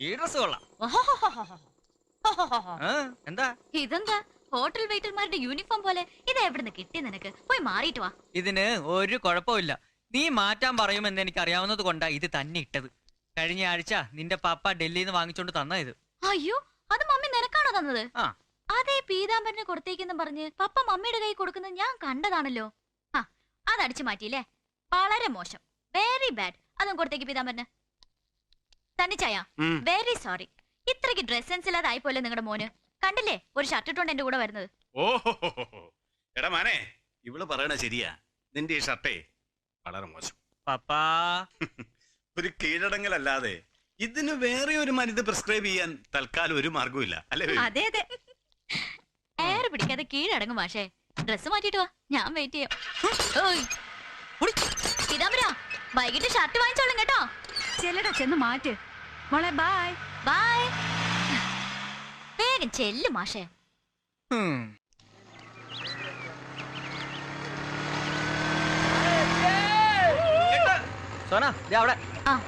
ഈ ഡ്രസ് കൊള്ളാം. ആ, എന്താ? ഇതെന്താ? ഹോട്ടൽ വെയിറ്റർമാരുടെ യൂണിഫോം പോലെ. ഇത് എവിടുന്ന് കിട്ടി നിനക്ക്? പോയി മാറിയിട്ട് വാ. ഇതിന് ഒരു കുഴപ്പമില്ല നീ മാറ്റാൻ പറയുമെന്ന് എനിക്ക് അറിയാവുന്നത് കൊണ്ടാ ഇത് തന്നെ ഇട്ടത്. കഴിഞ്ഞ ആഴ്ച നിന്റെ പാപ്പ ഡൽഹിയിൽ നിന്ന് വാങ്ങിച്ചോണ്ട് തന്ന ഇത്. അയ്യോ അത് മമ്മി നിനക്കാണോ തന്നത്? ആ. അതേ പീതാംബരന് കൊടുത്തേക്കെന്ന് പറഞ്ഞ് പപ്പ മമ്മിയുടെ കൈ കൊടുക്കുന്നത് ഞാൻ കണ്ടതാണല്ലോ. ആ അതടിച്ചു മാറ്റിയില്ലേ? വളരെ മോശം. വെരി ബാഡ് അതും കൊടുത്തേക്ക് പീതാംബരന്. തന്നിച്ചായ. വെരി സോറി ഇത്രയ്ക്ക് ഡ്രസ് സെൻസ് ഇല്ലാതായി പോലെ നിങ്ങളുടെ മോന്. കണ്ടില്ലേ? ഒരു ഷർട്ട് ഇട്ടുകൊണ്ട് എന്റെ കൂടെ വരുന്നത്. ഓഹോ എടാ മാനേ ഇവൾ പറയണ ശരിയാ. നിന്റെ ഈ ഷർട്ടേ വളരെ മോശം. പപ്പാ. ഒരു കീഴടങ്ങലല്ലാതെ ഇതിന് വേറെ ഒരു മരുന്ന് പ്രിസ്ക്രൈബ് ചെയ്യാൻ തൽക്കാലം ഒരു മാർഗവുമില്ല അല്ലേ? അതെ അതെ. എയർ പിടിക്കാതെ കീഴടങ്ങും മാഷേ. ഡ്രസ് മാറ്റിട്ട് വാ. ഞാൻ വെയിറ്റ് ചെയ്യാം. വൈകിട്ട് ഷർട്ട് വാങ്ങിച്ചോളും കേട്ടോ. ചെല്ലടാ ചെന്ന് മാറ്റ്. മോളെ ബായ് ബൈ വേഗം ചെല്ലു മാഷേ. ഹും. സോന ദേ അവിടെ. ആ.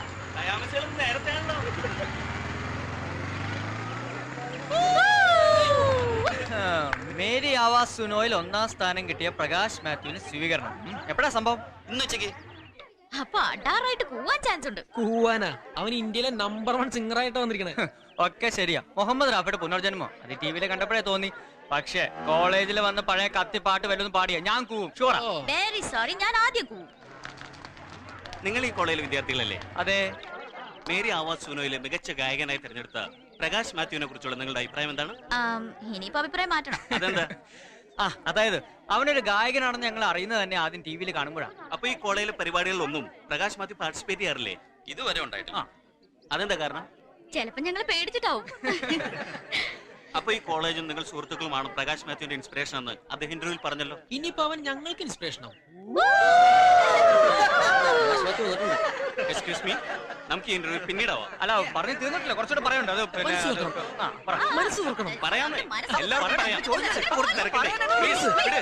മേരി ആവാസ് സുനോയിൽ ഒന്നാം സ്ഥാനം കിട്ടിയ പ്രകാശ് മാത്യുവിന് സ്വീകരണം. എപ്പോഴാ സംഭവം? ഇന്നുച്ചയ്ക്ക് അപ്പൊ അടാറായിട്ട് കൂവാൻ ചാൻസ് ഉണ്ട്. കൂവാനാ? അവൻ ഇന്ത്യയിലെ നമ്പർ വൺ സിംഗർ ആയിട്ട് വന്നിരിക്കണേ. ഒക്കെ ശരിയാ. മുഹമ്മദ് റാഫിയുടെ പുനർജന്മം? അത് ടിവിയിൽ കണ്ടപ്പോഴേ തോന്നി. പക്ഷേ കോളേജിൽ വന്ന് പഴയ കത്തി പാട്ട് വല്ലതും പാടിയ ഞാൻ കൂവും. ഷുവറാ വെരി സോറി ഞാൻ ആദ്യം കൂവും. നിങ്ങൾ ഈ കോളേജിലെ വിദ്യാർത്ഥികളല്ലേ? അതെ. മേരി ആവാസ് സുനോയിലെ മികച്ച ഗായകനായി തിരഞ്ഞെടുത്ത പ്രകാശ് മാത്യുവിനെ കുറിച്ചുള്ള നിങ്ങളുടെ അഭിപ്രായം എന്താണ്? ഇനിയിപ്പോ അഭിപ്രായം മാറ്റണം. അതെന്താ? ആ അതായത് അവനൊരു ഗായകനാണെന്ന് ഞങ്ങൾ അറിയുന്നത് തന്നെ ആദ്യം ടി വിയിൽ കാണുമ്പോഴാണ് അപ്പൊ ഈ കോളേജിലെ പരിപാടികളിലൊന്നും പ്രകാശ് മാത്യു പാർട്ടിസിപ്പേറ്റ് ചെയ്യാറില്ലേ? ഇതുവരെ ഉണ്ടായിട്ടില്ല. അതെന്താ കാരണം? ചിലപ്പോ ഞങ്ങൾ പേടിച്ചിട്ടാവും. അപ്പൊ ഈ കോളേജും നിങ്ങൾ സുഹൃത്തുക്കളുമാണ് പ്രകാശ് മാത്യുവിന്റെ ഇൻസ്പിറേഷൻ എന്ന് അദ്ദേഹം ഇന്റർവ്യൂവിൽ പറഞ്ഞല്ലോ? ഇനിയിപ്പോ അവൻ ഞങ്ങൾക്ക് ഇൻസ്പിറേഷൻ ആവും. എക്സ്ക്യൂസ് മീ നമുക്ക് ഈ ഇന്റർവ്യൂ പിന്നീടാവാം. അല്ല പറഞ്ഞു തീർന്നിട്ടില്ല. കുറച്ചുകൂടെ പറയണ്ട അത് പിന്നെ മനസ്സ് തുറക്കണം. ആ, പറ. മനസ്സ് തുറക്കണം പറയാമേ എല്ലാവർക്കും പറയാം. ചോദിച്ചു. ഇപ്പൊ കൊടുത്ത് തിരക്കണ്ടേ? Please, വിട്.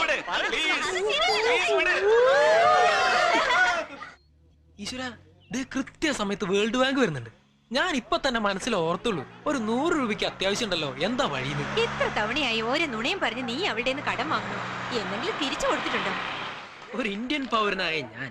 വിട്. Please. Please, വിട്. ഈശ്വര ഇത് കൃത്യസമയത്ത് വേൾഡ് ബാങ്ക് വരുന്നുണ്ട്. ഞാൻ ഇപ്പൊ തന്നെ മനസ്സിൽ ഓർത്തുള്ളൂ. ഒരു നൂറ് രൂപയ്ക്ക് അത്യാവശ്യം ഉണ്ടല്ലോ എന്താ വഴിയിൽ ഇത്ര തവണയായി ഓരോ നുണയും പറഞ്ഞ് നീ അവിടെ നിന്ന് കടം വാങ്ങുന്നു. എന്തെങ്കിലും തിരിച്ചു കൊടുത്തിട്ടുണ്ടോ? ഒരു ഇന്ത്യൻ പൗരനായ ഞാൻ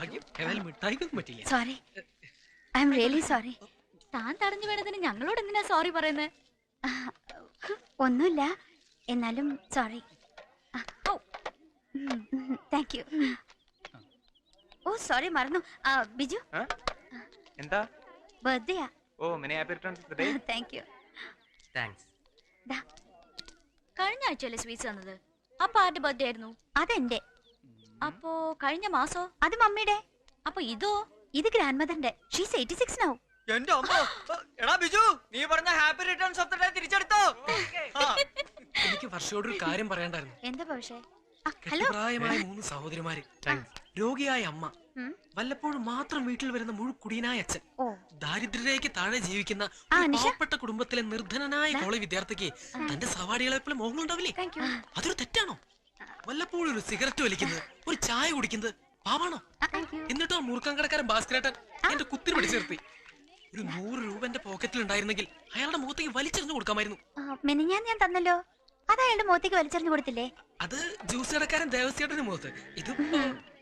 ഭാഗ്യം. ഏതായാലും മിഠായിക്കൊന്നും പറ്റില്ല. Sorry I'm really sorry താൻ തടഞ്ഞു വേണതിന് ഞങ്ങളോട് എന്തിനാ സോറി പറയുന്നത് ഒന്നുമില്ല. എന്നാലും sorry thank you oh sorry മറന്നു. ബിജു? എന്താ? Birthday oh many happy returns of the. Day thank you thanks കഴിഞ്ഞ ആഴ്ചയല്ലേ സ്വീറ്റ്സ് തന്നത്? അപ്പൊ ആരുടെ ബർത്ത്ഡേ ആയിരുന്നു. അതെന്റെ. അപ്പോ കഴിഞ്ഞ മാസോ? അത് മമ്മിയുടെ. അപ്പൊ ഇതോ? ഇത് ഗ്രാൻഡ് മദറിന്റെ ഷീസ് എയ്റ്റി സിക്സ് നൗ എന്റെ അമ്മ. എടാ ബിജു നീ പറഞ്ഞ happy returns of the day തിരിച്ചെടുത്തോ. എനിക്ക് വർഷയോട് ഒരു കാര്യം പറയണ്ടായിരുന്നു എന്താ പക്ഷേ ഹലോ. പ്രായമായ മൂന്ന് സഹോദരിമാര്. രോഗിയായ അമ്മ. വല്ലപ്പോഴും മാത്രം വീട്ടിൽ വരുന്ന മുഴുക്കുടിയനായ അച്ഛൻ. ദാരിദ്ര്യത്തിലേക്ക് ദാരിദ്ര്യരേഖയ്ക്ക് താഴെ ജീവിക്കുന്ന പാവപ്പെട്ട കുടുംബത്തിലെ നിർധനനായ കോളേജ് വിദ്യാർത്ഥിക്ക് തന്റെ സവാടികളെ എപ്പോഴും മോഹങ്ങളുണ്ടാവില്ലേ? അതൊരു തെറ്റാണോ? വല്ലപ്പോഴും ഒരു സിഗരറ്റ് വലിക്കുന്നത് ഒരു ചായ കുടിക്കുന്നത് പാവാണോ. എന്നിട്ടോ മുറുക്കം കടക്കാരൻ ഭാസ്കരേട്ടൻ എന്റെ കുത്തിരി പിടിച്ചു നിർത്തി. ഒരു നൂറ് രൂപ എന്റെ പോക്കറ്റിൽ ഉണ്ടായിരുന്നെങ്കിൽ അയാളുടെ മുഖത്തേക്ക് വലിച്ചെറിഞ്ഞു കൊടുക്കാമായിരുന്നു. മെനിഞ്ഞാൻ ഞാൻ തന്നല്ലോ. അത് അയാളുടെ മുഖത്തേക്ക് വലിച്ചെറിഞ്ഞു കൊടുത്തില്ലേ? അത് ജ്യൂസ് കടക്കാരൻ ദേവസ്യേട്ടന്റെ മുഖത്ത്. ഇത്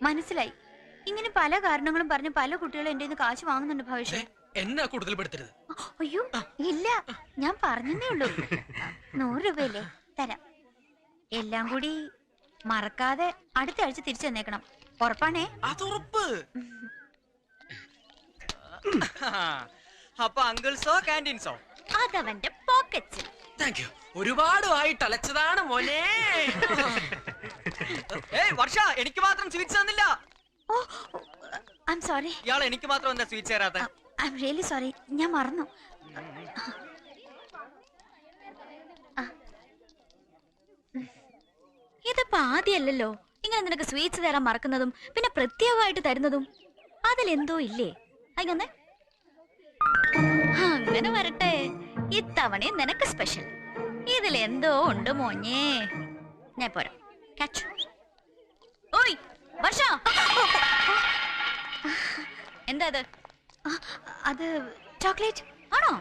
മനസ്സിലായി. ഇങ്ങനെ പല കാരണങ്ങളും പറഞ്ഞ് പല കുട്ടികളും എന്റെ കാശ് വാങ്ങുന്നുണ്ട് ഭവിഷ്യ എന്നാ കൂടുതൽ പെടുത്തരുത് അയ്യോ ഇല്ല. ഞാൻ പറഞ്ഞതേ ഉള്ളൂ. നൂറ് രൂപയല്ലേ? തരാം. എല്ലാം കൂടി മറക്കാതെ അടുത്ത ആഴ്ച തിരിച്ചു തന്നേക്കണം ഉറപ്പാണേ? അതുറപ്പ് അപ്പൊ അങ്കിൾസോ കാന്റീൻസോ അതവന്റെ പോക്കറ്റ്. താങ്ക് യു ഒരുപാട് ആയി തലച്ചതാണ് മോനെ. ഏയ് വർഷ എനിക്ക് മാത്രം സ്വീറ്റ്സ് തന്നില്ല. Oh I am sorry. ഇയാൾ എനിക്ക് മാത്രം എന്താ സ്വീറ്റ്സ് തരാത്ത? I am really sorry. ഞാൻ മറന്നു. ആദ്യമല്ലല്ലോ ഇങ്ങനെ നിനക്ക് സ്വീറ്റ്സ് തരാൻ മറക്കുന്നതും പിന്നെ പ്രത്യേകമായിട്ട് തരുന്നതും അതിലെന്തോ ഇല്ലേ? അങ്ങനെ അങ്ങനെ വരട്ടെ. ഇത്തവണ നിനക്ക് സ്പെഷ്യൽ ഇതിലെന്തോ ഉണ്ട് മോഞ്ഞേ. ഞാൻ പോരാ. Catch. ഓയ് വർഷ? എന്താ ഇത് അത് ചോക്ലേറ്റ്. ആണോ?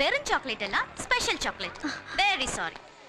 വെറും ചോക്ലേറ്റ് അല്ല സ്പെഷ്യൽ ചോക്ലേറ്റ്. വെരി സോറി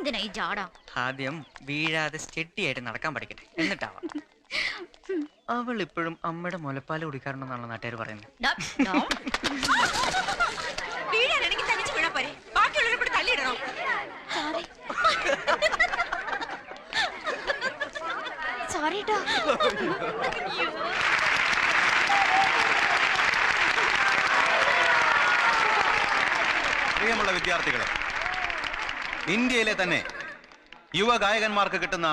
എന്തിനാ ഈ ജാട? ആദ്യം വീഴാതെ സ്റ്റെഡിയായിട്ട് നടക്കാൻ പഠിക്കട്ടെ. എന്നിട്ടാവാം. അവൾ ഇപ്പോഴും അമ്മയുടെ മുലപ്പാൽ കുടിക്കാറുണ്ടെന്നാണല്ലോ നാട്ടുകാർ പറയുന്നത് ഡാ, ഡാ. വീഴാനാണെങ്കിൽ തനിച്ച് വീണാ പോരെ ബാക്കിയുള്ളവരെ കൂടി തള്ളിയിടണോ സോറി സോറി കേട്ടോ പ്രിയമുള്ള വിദ്യാർത്ഥികളെ ഇന്ത്യയിലെ തന്നെ യുവ ഗായകന്മാർക്ക് കിട്ടുന്ന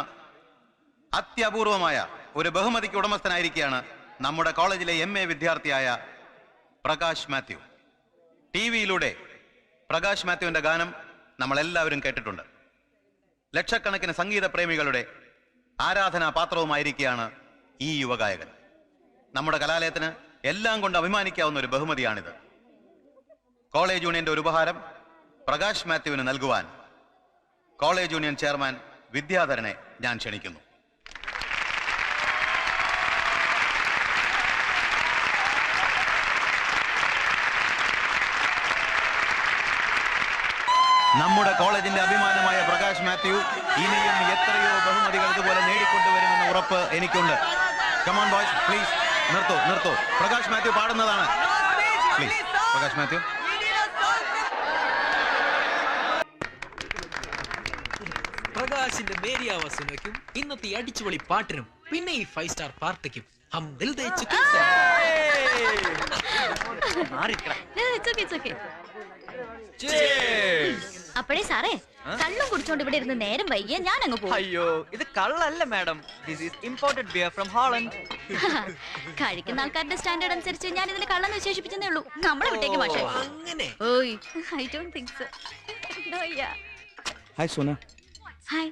അത്യപൂർവമായ ഒരു ബഹുമതിക്ക് ഉടമസ്ഥനായിരിക്കുകയാണ് നമ്മുടെ കോളേജിലെ എം എ വിദ്യാർത്ഥിയായ പ്രകാശ് മാത്യു. ടി വിയിലൂടെ പ്രകാശ് മാത്യുവിന്റെ ഗാനം നമ്മളെല്ലാവരും കേട്ടിട്ടുണ്ട്. ലക്ഷക്കണക്കിന് സംഗീത പ്രേമികളുടെ ആരാധനാ പാത്രവുമായിരിക്കുകയാണ് ഈ യുവഗായകൻ. നമ്മുടെ കലാലയത്തിന് എല്ലാം കൊണ്ട് അഭിമാനിക്കാവുന്ന ഒരു ബഹുമതിയാണിത്. കോളേജ് യൂണിയന്റെ ഒരു ഉപഹാരം പ്രകാശ് മാത്യുവിന് നൽകുവാൻ കോളേജ് യൂണിയൻ ചെയർമാൻ വിദ്യാധരനെ ഞാൻ ക്ഷണിക്കുന്നു. നമ്മുടെ കോളേജിന്റെ അഭിമാനമായ പ്രകാശ് മാത്യു ഇനിയും എത്രയോ ബഹുമതികൾ ഇതുപോലെ നേടിക്കൊണ്ടുവരുമെന്ന ഉറപ്പ് എനിക്കുണ്ട്. കമോൺ ബോയ്സ് പ്ലീസ് നിർത്തൂ നിർത്തൂ. പ്രകാശ് മാത്യു പാടുന്നതാണ്. പ്ലീസ് പ്രകാശ് മാത്യു. പ്രകാശിന്റെ മേരിയ വസുനയ്ക്കും ഇന്നത്തെ അടിച്ചുപൊളി പാട്ടിനും പിന്നെ ഈ ഫൈവ് സ്റ്റാർ പാർട്ടിക്കും ഹം ദിൽ ദേ ചുക്കേ സേ. okay. സാറേ കള്ളും കുടിച്ചോണ്ട് ഇവിടെ ഇരുന്ന് നേരം വൈകിയ ഞാൻ അങ്ങ് പോകും അയ്യോ ഇത് കള്ളല്ല madam. This is imported beer from Holland കഴിക്കുന്ന ആൾക്കാരുടെ സ്റ്റാൻഡേർഡ് അനുസരിച്ച് ഞാൻ ഇതിനെ കള്ളെന്ന് വിശേഷിപ്പിച്ചതേ ഉള്ളൂ. നമ്മളെ വിട്ടേക്ക് മാഷേ. അങ്ങനെ. ഓയ് I don't think so hi Sona hi.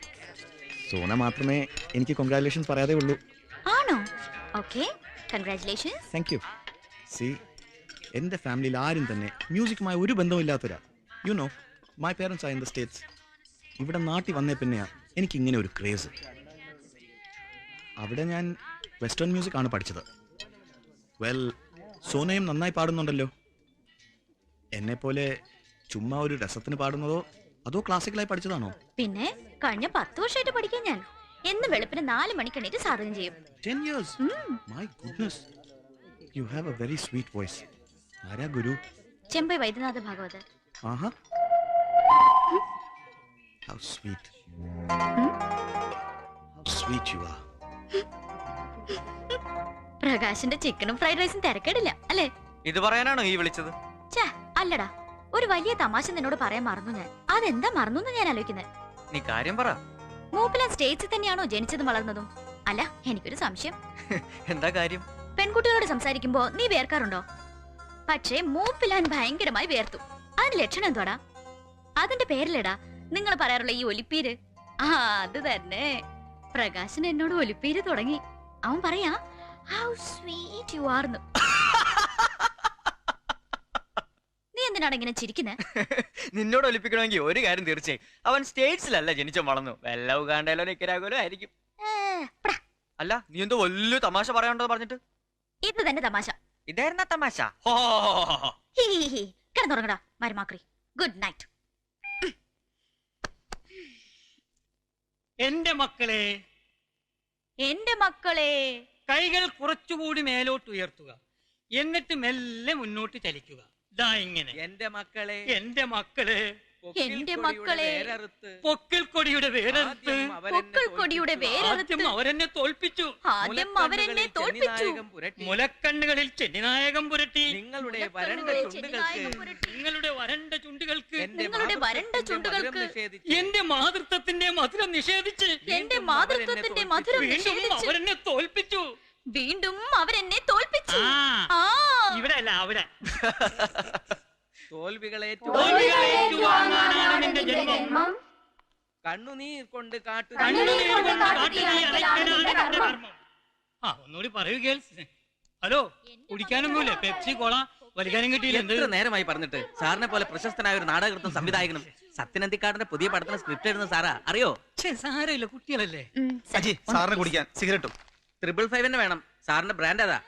Sona മാത്രമേ എനിക്ക് കൺഗ്രാറ്റുലേഷൻസ് പറയാതെ ഉള്ളൂ. ആണോ? Okay. Congratulations thank you see എന്റെ ഫാമിലിയിൽ ആരും തന്നെ മ്യൂസിക്കുമായി ഒരു ബന്ധമില്ലാത്തവരാ you know my parents are in the States ഇവിടെ നാട്ടിൽ വന്നേ പിന്നെയാ എനിക്ക് ഇങ്ങനെ ഒരു ക്രേസ് അവിടെ ഞാൻ വെസ്റ്റേൺ മ്യൂസിക് ആണ് പഠിച്ചത്. വെൽ സോനയും നന്നായി പാടുന്നുണ്ടല്ലോ. എന്നെപ്പോലെ ചുമ്മാ ഒരു രസത്തിന് പാടുന്നതോ അതോ ക്ലാസിക്കലായി പഠിച്ചതാണോ? പിന്നെ കഴിഞ്ഞ പത്ത് വർഷമായിട്ട് പഠിക്കാൻ ഞാൻ. എന്നും വെളുപ്പിന് നാല് മണിക്ക് എണീറ്റ് സാധകം ചെയ്യും. 10 years. My goodness. You have a very sweet voice. ആരാ ഗുരു? ചെമ്പൈ വൈദ്യനാഥ ഭാഗവത് ആഹാ. How sweet. How sweet you are. പ്രകാശിന്റെ ചിക്കനും ഫ്രൈഡ് റൈസും തിരക്കേടില്ല അല്ലേ? ഇത് പറയാനാണോ ഈ വിളിച്ചത്? ഛേ അല്ലടാ. ഒരു വലിയ തമാശ നിന്നോട് പറയാൻ മറന്നു ഞാൻ. അതെന്താ മറന്നു ഞാൻ ആലോചിക്കുന്നത്? നീ കാര്യം പറ. മൂപ്പിലാൻ സ്റ്റേറ്റ്സിൽ തന്നെയാണോ ജനിച്ചതും വളർന്നതും? അല്ല എനിക്കൊരു സംശയം. എന്താ കാര്യം? പെൺകുട്ടികളോട് സംസാരിക്കുമ്പോ നീ വേർക്കാറുണ്ടോ? പക്ഷേ മൂപ്പിലാൻ ഭയങ്കരമായി വേർത്തു. അതിന്റെ ലക്ഷണം എന്തോടാ? അതിന്റെ പേരിലെടാ നിങ്ങൾ പറയാറുള്ള ഈ ഒലിപ്പീര്. ആ അത് തന്നെ. പ്രകാശൻ എന്നോട് ഒലിപ്പീര് തുടങ്ങി. അവൻ പറയാ ഹൗ സ്വീറ്റ് യു ആർന്ന് നീ എന്തിനാണ് ഇങ്ങനെ ചിരിക്കുന്നത് നിന്നോട് ഒലിപ്പിക്കണമെങ്കിൽ ഒരു കാര്യം തീർച്ചയായും. അവൻ സ്റ്റേറ്റ്സിലല്ല ജനിച്ചു വളർന്നു. വല്ല ഉഗാണ്ടയിലോ നിക്കരാകോലോ ആയിരിക്കും. അല്ല നീ എന്തോ വലിയ തമാശ പറയാണ്ടോ പറഞ്ഞിട്ട്? ഇത് തന്നെ തമാശ. ഇതായിരുന്ന തമാശ. കിടന്നുറങ്ങടാ മരുമാക്രി. ഗുഡ് നൈറ്റ് എന്റെ മക്കളെ എന്റെ മക്കളെ. കൈകൾ കുറച്ചുകൂടി മേലോട്ട് ഉയർത്തുക. എന്നിട്ട് മെല്ലെ മുന്നോട്ട് ചലിക്കുക. ദാ ഇങ്ങനെ. എന്റെ മക്കളെ എന്റെ മക്കളെ. എന്റെ മക്കളെ. പൊക്കിൽ കൊടിയുടെ വേരറുത്ത്. പൊക്കിൽ കൊടിയുടെ വേരറുത്ത്. അവരെന്നെ തോൽപ്പിച്ചു. ആദ്യം അവരെന്നെ തോൽപ്പിച്ചു. മുലക്കണ്ണുകളിൽ ചെന്നിനായകം പുരട്ടി. നിങ്ങളുടെ വരണ്ട ചുണ്ടുകൾക്ക് നിങ്ങളുടെ വരണ്ട ചുണ്ടുകൾക്ക്. നിങ്ങളുടെ വരണ്ട ചുണ്ടുകൾക്ക്. എന്റെ മാതൃത്വത്തിന്റെ മധുരം നിഷേധിച്ച്. എന്റെ മാതൃത്വത്തിന്റെ മധുരം അവരെന്നെ തോൽപ്പിച്ചു. വീണ്ടും അവരെന്നെ തോൽപ്പിച്ചു. ഇവിടെ അല്ല അവിടെ. തോൽവികളെ തോൽവികളെ ഏറ്റുവാങ്ങാനാണ് നിന്റെ ജന്മം. കണ്ണുനീർ കൊണ്ട് കാട്ടു. ആ ഒന്നുകൂടി പറയൂ ഗേൾസ്. ഹലോ കുടിക്കാനൊന്നുമില്ല? പെപ്സി കോള വലിക്കാനും കിട്ടിയില്ല എന്ത്? നേരമായി പറഞ്ഞിട്ട്? സാറിനെ പോലെ പ്രശസ്തനായ ഒരു നാടകൃത്തും സംവിധായകനും സത്യനന്ദിക്കാടിന്റെ പുതിയ പടത്തിന് സ്ക്രിപ്റ്റ് എഴുതുന്ന സാറാ. അറിയോ? ഛേ, സാരമില്ല കുട്ടികളല്ലേ? അജി സാറിന് കുടിക്കാൻ സിഗരറ്റും. ട്രിപ്പിൾ തന്നെ വേണം. സാറിന്റെ ബ്രാൻഡ് അതാ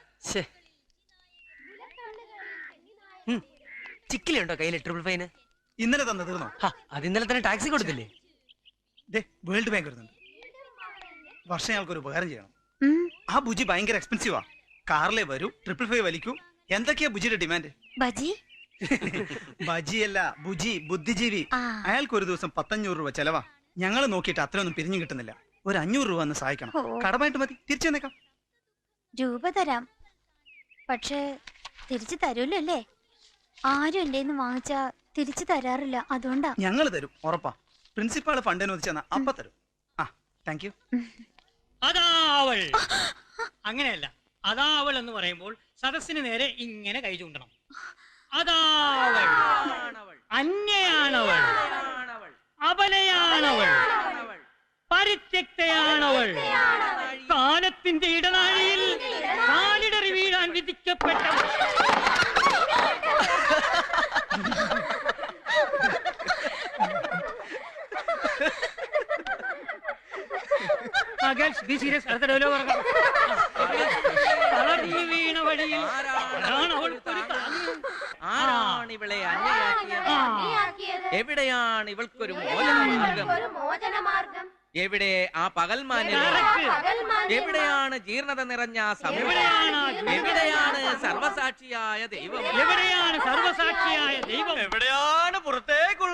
ചിക്കിലുണ്ടോ കയ്യിൽ ട്രിപ്പിൾ ഫൈന്? ഇന്നലെ തന്നെ തീർന്നോ? അത് ഇന്നലെ തന്നെ ടാക്സി കൊടുത്തില്ലേ? ദേ വേൾഡ് ബാങ്ക് വരുന്നുണ്ട്. വർഷം ഞങ്ങൾക്ക് ഒരു ഉപകാരം ചെയ്യണം. ആ ബുജി ഭയങ്കര എക്സ്പെൻസീവാ കാറിലെ വരൂ ട്രിപ്പിൾ ഫൈവ് വലിക്കൂ. എന്തൊക്കെയാ ബുജിയുടെ ഡിമാൻഡ് ബജി? ബജിയല്ല ബുജി ബുദ്ധിജീവി. അയാൾക്ക് ഒരു ദിവസം പത്തഞ്ഞൂറ് രൂപ ചെലവാ. ഞങ്ങൾ നോക്കിയിട്ട് അത്രയൊന്നും പിരിഞ്ഞു കിട്ടുന്നില്ല. ഒരു അഞ്ഞൂറ് രൂപ ഒന്ന് സഹായിക്കണം. കടമായിട്ട് മതി. തിരിച്ചു തന്നേക്കാം രൂപ തരാം. പക്ഷേ തിരിച്ചു തരൂല്ലോ അല്ലേ? ആരും എന്റെ വാങ്ങിച്ചാ തിരിച്ചു തരാറില്ല. അതുകൊണ്ടാ. ഞങ്ങൾ തരും. ഉറപ്പാ. പ്രിൻസിപ്പാൾ ഫണ്ട് അനുവദിച്ചാ അപ്പ തരും. ആ താങ്ക് യു അതാ അവൾ. അങ്ങനെയല്ല. അതാ അവൾ എന്ന് പറയുമ്പോൾ സദസ്സിന് നേരെ ഇങ്ങനെ കൈ ചൂണ്ടണം. അതാ അവൾ. അന്യയാണവൾ. അപലയാണവൾ. പരിത്യക്തയാണവൾ. കാലത്തിന്റെ ഇടനാഴിയിൽ കാലിടറി വീഴാൻ വിധിക്കപ്പെട്ടവൾ. ആ, ബി സീരിയസ്. അടുത്ത ഡയലോഗ് വീണ വഴിയിൽ താങ്ങ്. ആരാണ് ഇവളെ. എവിടെയാണ് ഇവൾക്കൊരു മോചനമാർഗം എവിടെ ആ പകൽമാന്യം Correct. എവിടെയാണ് ജീർണത നിറഞ്ഞ സമയം എവിടെയാണ് സർവസാക്ഷിയായ ദൈവം എവിടെയാണ് സർവസാക്ഷിയായ ദൈവം എവിടെയാണ് പുറത്തേക്കുള്ള